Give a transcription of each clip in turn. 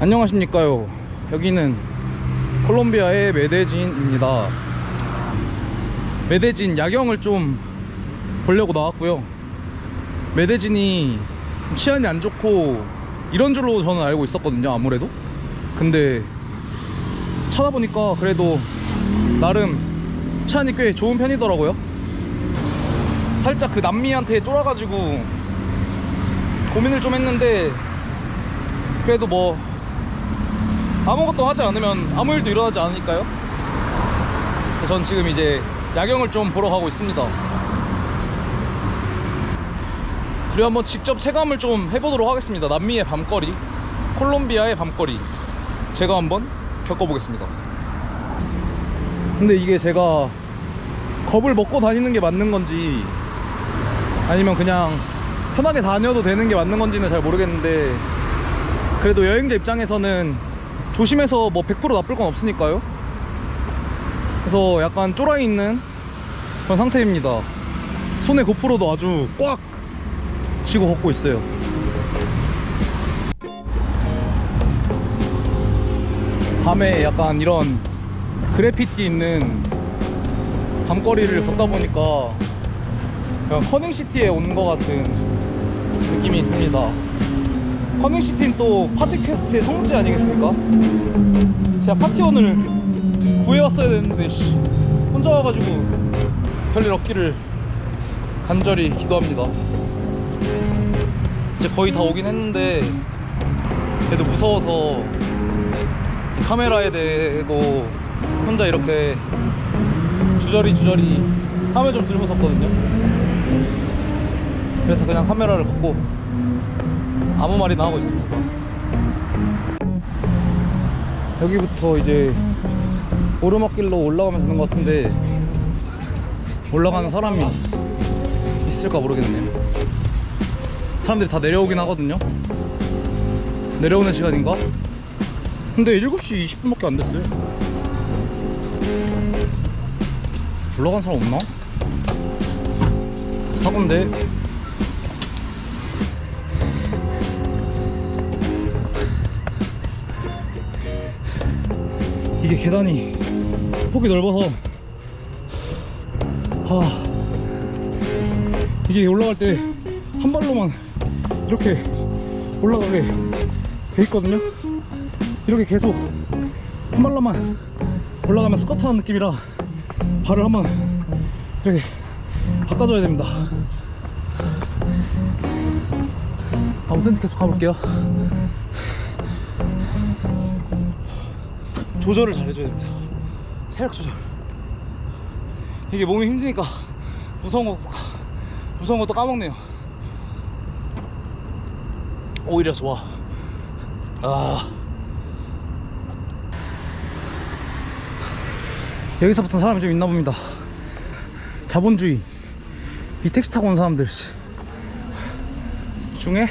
안녕하십니까요. 여기는 콜롬비아의 메데진입니다. 메데진 야경을 좀 보려고 나왔고요. 메데진이 좀 치안이 안 좋고 이런 줄로 저는 알고 있었거든요 아무래도. 근데 찾아보니까 그래도 나름 치안이 꽤 좋은 편이더라고요. 살짝 그 남미한테 쫄아가지고 고민을 좀 했는데 그래도 뭐 아무것도 하지 않으면 아무 일도 일어나지 않으니까요. 전 지금 이제 야경을 좀 보러 가고 있습니다. 그리고 한번 직접 체감을 좀 해보도록 하겠습니다. 남미의 밤거리, 콜롬비아의 밤거리. 제가 한번 겪어보겠습니다. 근데 이게 제가 겁을 먹고 다니는 게 맞는 건지 아니면 그냥 편하게 다녀도 되는 게 맞는 건지는 잘 모르겠는데 그래도 여행자 입장에서는 조심해서 뭐 100% 나쁠 건 없으니까요. 그래서 약간 쫄아 있는 그런 상태입니다. 손에 고프로도 아주 꽉 쥐고 걷고 있어요. 밤에 약간 이런 그래피티 있는 밤거리를 걷다 보니까 그냥 커닝시티에 온 것 같은 느낌이 있습니다. 커닝시티는 또 파티캐스트의 성지 아니겠습니까? 제가 파티원을 구해왔어야 되는데 씨, 혼자 와가지고 별일 없기를 간절히 기도합니다. 이제 거의 다 오긴 했는데 그래도 무서워서 이 카메라에 대고 혼자 이렇게 주저리 주저리 하면 좀 들무섭거든요. 그래서 그냥 카메라를 갖고 아무 말이나 하고 있습니다. 여기부터 이제 오르막길로 올라가면 되는 것 같은데 올라가는 사람이 있을까 모르겠네요. 사람들이 다 내려오긴 하거든요. 내려오는 시간인가? 근데 7시 20분밖에 안 됐어요. 올라간 사람 없나? 사고인데 이게 계단이 폭이 넓어서 아 이게 올라갈 때 한 발로만 이렇게 올라가게 돼 있거든요. 이렇게 계속 한 발로만 올라가면 스쿼트 하는 느낌이라 발을 한번 이렇게 바꿔줘야 됩니다. 아무튼 계속 가볼게요 조절을 잘 해줘야 됩니다. 체력 조절. 이게 몸이 힘드니까 무서운 거, 무서운 것도 까먹네요. 오히려 좋아. 아. 여기서부터 사람이 좀 있나 봅니다. 자본주의. 이 택시 타고 온 사람들 중에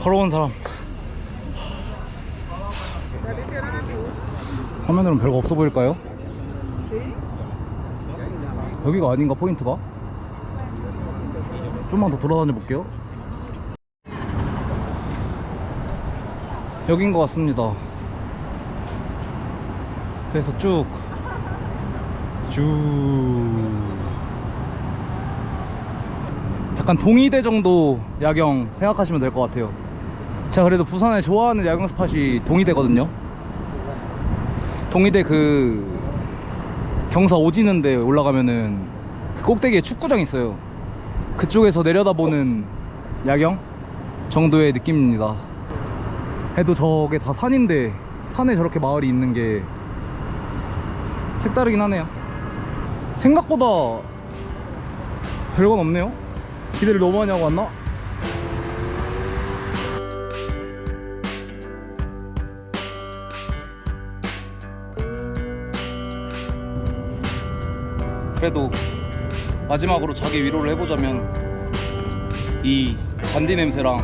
걸어온 사람. 화면으로는 별거 없어 보일까요? 여기가 아닌가 포인트가? 좀만 더 돌아다녀 볼게요. 여긴 것 같습니다. 그래서 쭉. 쭉. 약간 동의대 정도 야경 생각하시면 될 것 같아요. 제가 그래도 부산에 좋아하는 야경 스팟이 동의대거든요 동의대 그 경사 오지는데 올라가면은 그 꼭대기에 축구장 있어요. 그쪽에서 내려다보는 야경 정도의 느낌입니다. 해도 저게 다 산인데 산에 저렇게 마을이 있는 게 색다르긴 하네요. 생각보다 별건 없네요. 기대를 너무 많이 하고 왔나? 그래도 마지막으로 자기 위로를 해보자면 이 잔디 냄새랑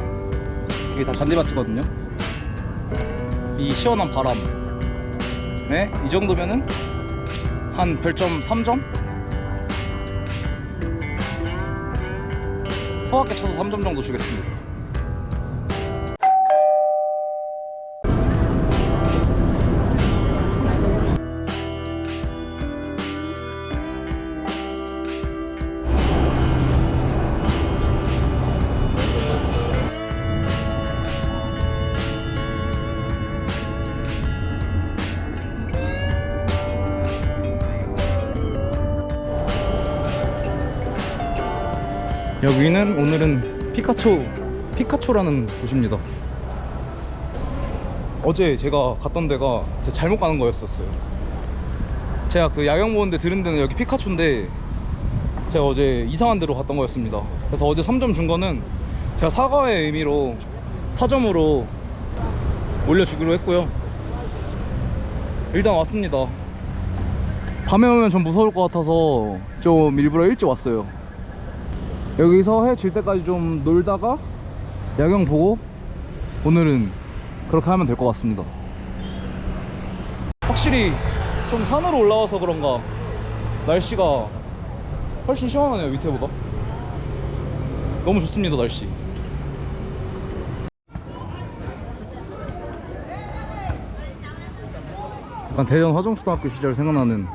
이게 다 잔디밭이거든요 이 시원한 바람 네? 이 정도면은 한 별점 3점? 서학계 쳐서 3점 정도 주겠습니다 여기는 오늘은 피카초 피카초라는 곳입니다. 어제 제가 갔던 데가 제가 잘못 가는 거였었어요. 제가 그 야경 보는데 들은 데는 여기 피카초인데 제가 어제 이상한 데로 갔던 거였습니다. 그래서 어제 3점 준 거는 제가 사과의 의미로 4점으로 올려주기로 했고요. 일단 왔습니다. 밤에 오면 좀 무서울 것 같아서 좀 일부러 일찍 왔어요. 여기서 해 질 때까지 좀 놀다가 야경 보고 오늘은 그렇게 하면 될 것 같습니다. 확실히 좀 산으로 올라와서 그런가 날씨가 훨씬 시원하네요 밑에보다. 너무 좋습니다 날씨. 약간 대전 화정초등학교 시절 생각나는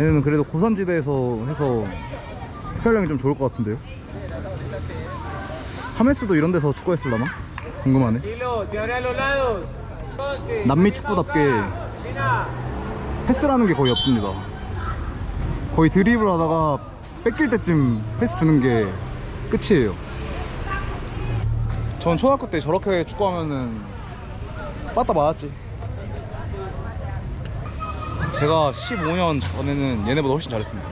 얘네는 그래도 고산지대에서 해서 혈량이 좀 좋을 것 같은데요? 하메스도 이런 데서 축구했을라나? 궁금하네. 남미 축구답게 패스라는 게 거의 없습니다. 거의 드리블 하다가 뺏길 때쯤 패스 주는 게 끝이에요. 전 초등학교 때 저렇게 축구하면은 빠따 맞았지 제가 15년 전에는 얘네보다 훨씬 잘했습니다.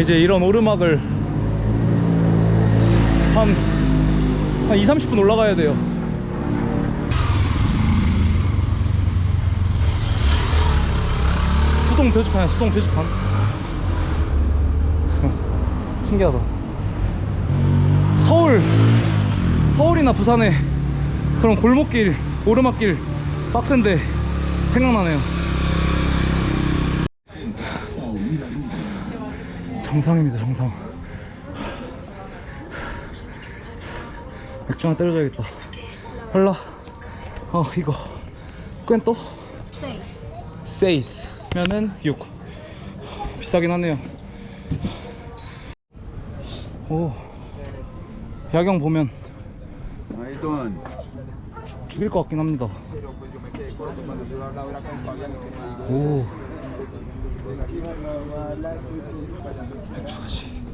이제 이런 오르막을 한, 한 2, 30분 올라가야 돼요. 수동 표지판이야 수동 표지판. 신기하다. 서울 서울이나 부산에 그런 골목길 오르막길 빡센데 생각나네요. 정상입니다 정상. 맥주 하나 때려줘야겠다. 헐라. 어 이거. 꿰또? Seis. 세이스 면은 6 비싸긴 하네요. 오. 야경 보면 Doing? 죽일 것 같긴 합니다. 오. 맥주가지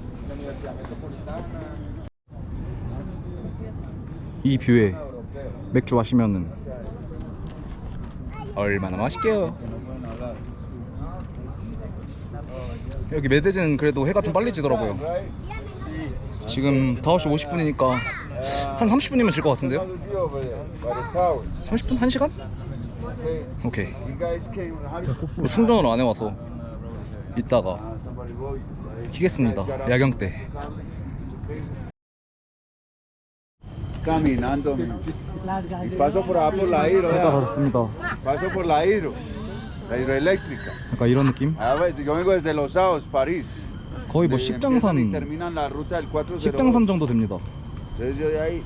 이 뷰에 맥주 마시면은 얼마나 맛있게요. 여기 메데즈는 그래도 해가 좀 빨리 지더라고요. 지금 5시 50분이니까 한 30분이면 질 것 같은데요? Over there, by the towers. 30분? 1시간? Okay. 오케이 뭐 충전을 안 해와서 이따가? 키겠습니다 야경 때 Caminando. Y paso por allá por la hidro. 해가 ya. 받았습니다 Paso por la hidro. La hidroeléctrica. 약간 이런 느낌? A ver, yo vengo desde Los Saos, París. 거의 뭐 십장산 terminan la ruta del 408. 십장산 정도 됩니다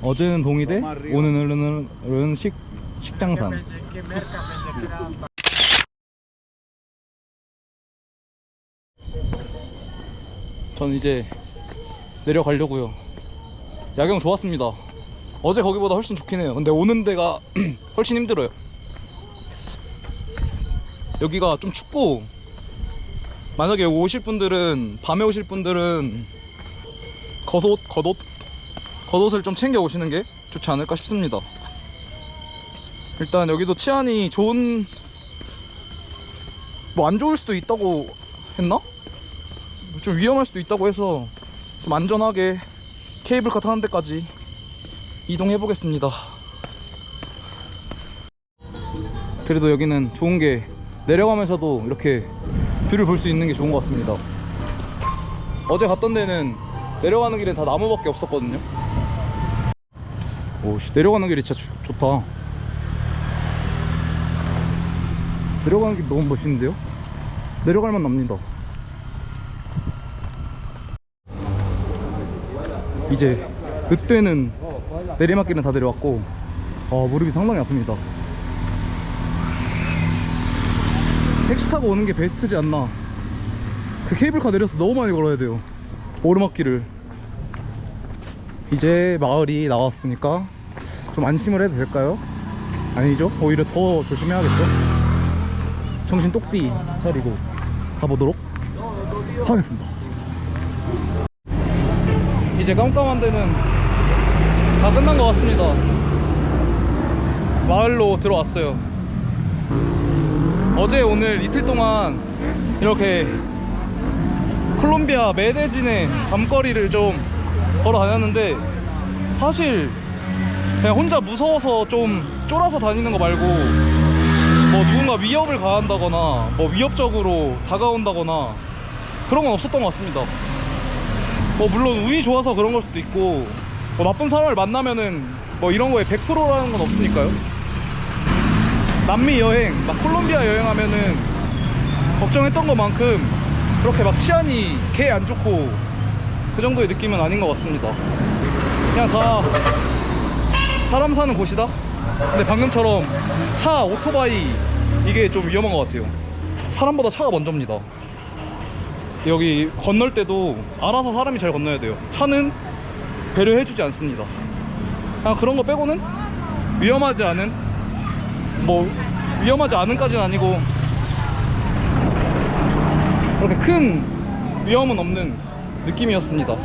어제는 동이대 오늘은 식, 식장산. 전 이제 내려가려고요. 야경 좋았습니다. 어제 거기보다 훨씬 좋긴 해요. 근데 오는 데가 훨씬 힘들어요. 여기가 좀 춥고 만약에 오실 분들은 밤에 오실 분들은 겉옷 겉옷 겉옷을 좀 챙겨 오시는 게 좋지 않을까 싶습니다. 일단 여기도 치안이 좋은 뭐 안 좋을 수도 있다고 했나? 좀 위험할 수도 있다고 해서 좀 안전하게 케이블카 타는 데까지 이동해 보겠습니다. 그래도 여기는 좋은 게 내려가면서도 이렇게 뷰를 볼 수 있는 게 좋은 것 같습니다. 어제 갔던 데는 내려가는 길에 다 나무밖에 없었거든요. 오씨 내려가는 길이 진짜 주- 좋다. 내려가는 길 너무 멋있는데요? 내려갈만 납니다. 이제 그때는 내리막길은 다 내려왔고 아 무릎이 상당히 아픕니다. 택시 타고 오는 게 베스트지 않나. 그 케이블카 내려서 너무 많이 걸어야 돼요. 오르막길을. 이제 마을이 나왔으니까 좀 안심을 해도 될까요? 아니죠? 오히려 더 조심해야겠죠? 정신 똑띠 차리고 가보도록 하겠습니다. 이제 깜깜한 데는 다 끝난 것 같습니다. 마을로 들어왔어요. 어제 오늘 이틀 동안 이렇게 콜롬비아 메데진의 밤거리를 좀 걸어 다녔는데 사실 그냥 혼자 무서워서 좀 쫄아서 다니는 거 말고 뭐 누군가 위협을 가한다거나 뭐 위협적으로 다가온다거나 그런 건 없었던 것 같습니다. 뭐 물론 운이 좋아서 그런 걸 수도 있고 뭐 나쁜 사람을 만나면은 뭐 이런 거에 100%라는 건 없으니까요. 남미 여행, 막 콜롬비아 여행하면은 걱정했던 것만큼 그렇게 막 치안이 개 안 좋고 그 정도의 느낌은 아닌 것 같습니다. 그냥 다 사람 사는 곳이다? 근데 방금처럼 차, 오토바이 이게 좀 위험한 것 같아요. 사람보다 차가 먼저입니다. 여기 건널 때도 알아서 사람이 잘 건너야 돼요. 차는 배려해주지 않습니다. 그냥 그런 거 빼고는 위험하지 않은 뭐 위험하지 않은까지는 아니고 그렇게 큰 위험은 없는 느낌이었습니다.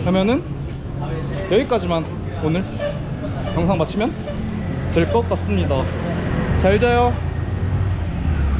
그러면은 여기까지만 오늘 영상 마치면 될 것 같습니다. 잘 자요.